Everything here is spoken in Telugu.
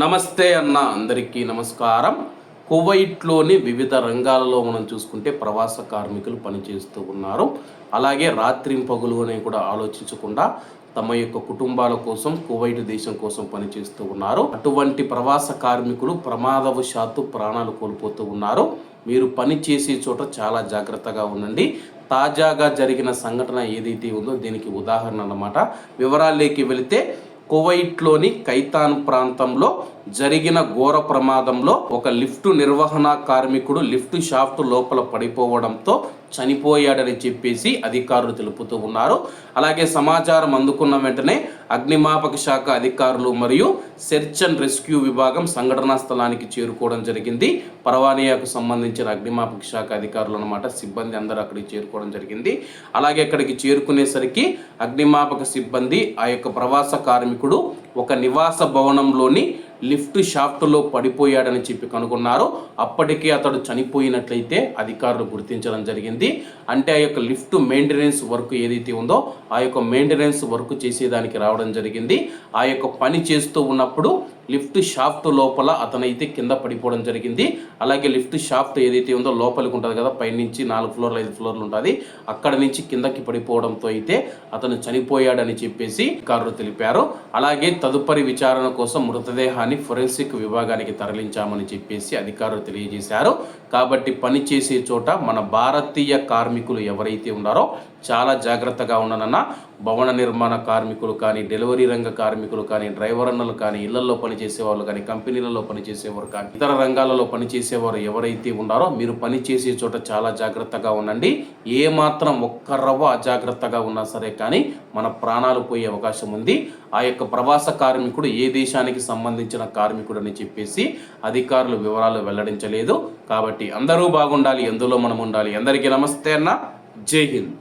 నమస్తే అన్న అందరికీ నమస్కారం. కువైట్లోని వివిధ రంగాలలో మనం చూసుకుంటే ప్రవాస కార్మికులు పనిచేస్తూ ఉన్నారు. అలాగే రాత్రింపగులు అని కూడా ఆలోచించకుండా తమ యొక్క కుటుంబాల కోసం కువైట్ దేశం కోసం పనిచేస్తూ ఉన్నారు. అటువంటి ప్రవాస కార్మికులు ప్రమాదవశాత్తు ప్రాణాలు కోల్పోతూ ఉన్నారు. మీరు పని చేసే చోట చాలా జాగ్రత్తగా ఉండండి. తాజాగా జరిగిన సంఘటన ఏదైతే ఉందో దీనికి ఉదాహరణ అన్నమాట. వివరాల్లోకి వెళితే కువైట్లోని కైతాన్ ప్రాంతంలో జరిగిన ఘోర ప్రమాదంలో ఒక లిఫ్ట్ నిర్వహణ కార్మికుడు లిఫ్ట్ షాఫ్ట్ లోపల పడిపోవడంతో చనిపోయాడని చెప్పేసి అధికారులు తెలుపుతూ ఉన్నారు. అలాగే సమాచారం అందుకున్న వెంటనే అగ్నిమాపక శాఖ అధికారులు మరియు సెర్చ్ అండ్ రెస్క్యూ విభాగం సంఘటనా స్థలానికి చేరుకోవడం జరిగింది. పర్వానియాకు సంబంధించిన అగ్నిమాపక శాఖ అధికారులు అనమాట సిబ్బంది అందరూ అక్కడికి చేరుకోవడం జరిగింది. అలాగే అక్కడికి చేరుకునేసరికి అగ్నిమాపక సిబ్బంది ఆ యొక్క ప్రవాస కార్మికుడు ఒక నివాస భవనంలోని లిఫ్ట్ షాఫ్ట్లో పడిపోయాడని చెప్పి కనుగొన్నారు. అప్పటికే అతడు చనిపోయినట్లయితే అధికారులు గుర్తించడం జరిగింది. అంటే ఆ యొక్క లిఫ్ట్ మెయింటెనెన్స్ వర్క్ ఏదైతే ఉందో ఆ యొక్క మెయింటెనెన్స్ వర్క్ చేసేదానికి రావడం జరిగింది. ఆ యొక్క పని చేస్తూ ఉన్నప్పుడు లిఫ్ట్ షాఫ్ట్ లోపల అతనైతే కింద పడిపోవడం జరిగింది. అలాగే లిఫ్ట్ షాఫ్ట్ ఏదైతే ఉందో లోపలికి ఉంటుంది కదా పైనుంచి నాలుగు ఫ్లోర్లు ఐదు ఫ్లోర్లు ఉంటుంది. అక్కడ నుంచి కిందకి పడిపోవడంతో అయితే అతను చనిపోయాడని చెప్పేసి కారు తెలిపారు. అలాగే తదుపరి విచారణ కోసం మృతదేహాన్ని ఫొరెన్సిక్ విభాగానికి తరలించామని చెప్పేసి అధికారులు తెలియజేశారు. కాబట్టి పని చేసే చోట మన భారతీయ కార్మికులు ఎవరైతే ఉన్నారో చాలా జాగ్రత్తగా ఉండనన్న భవన నిర్మాణ కార్మికులు కానీ డెలివరీ రంగ కార్మికులు కానీ డ్రైవర్ అన్నలు కానీ ఇళ్ళలో పనిచేసే వాళ్ళు కానీ కంపెనీలలో పనిచేసేవారు కానీ ఇతర రంగాలలో పనిచేసేవారు ఎవరైతే ఉన్నారో మీరు పని చేసే చోట చాలా జాగ్రత్తగా ఉండండి. ఏ మాత్రం ఒక్క రవ్వ అజాగ్రత్తగా ఉన్నా సరే కానీ మన ప్రాణాలు పోయే అవకాశం ఉంది. ఆ యొక్క ప్రవాస కార్మికుడు ఏ దేశానికి సంబంధించిన కార్మికుడు అని చెప్పేసి అధికారులు వివరాలు వెల్లడించలేదు. కాబట్టి అందరూ బాగుండాలి ఎందులో మనం ఉండాలి. అందరికీ నమస్తే అన్న. జై హింద్.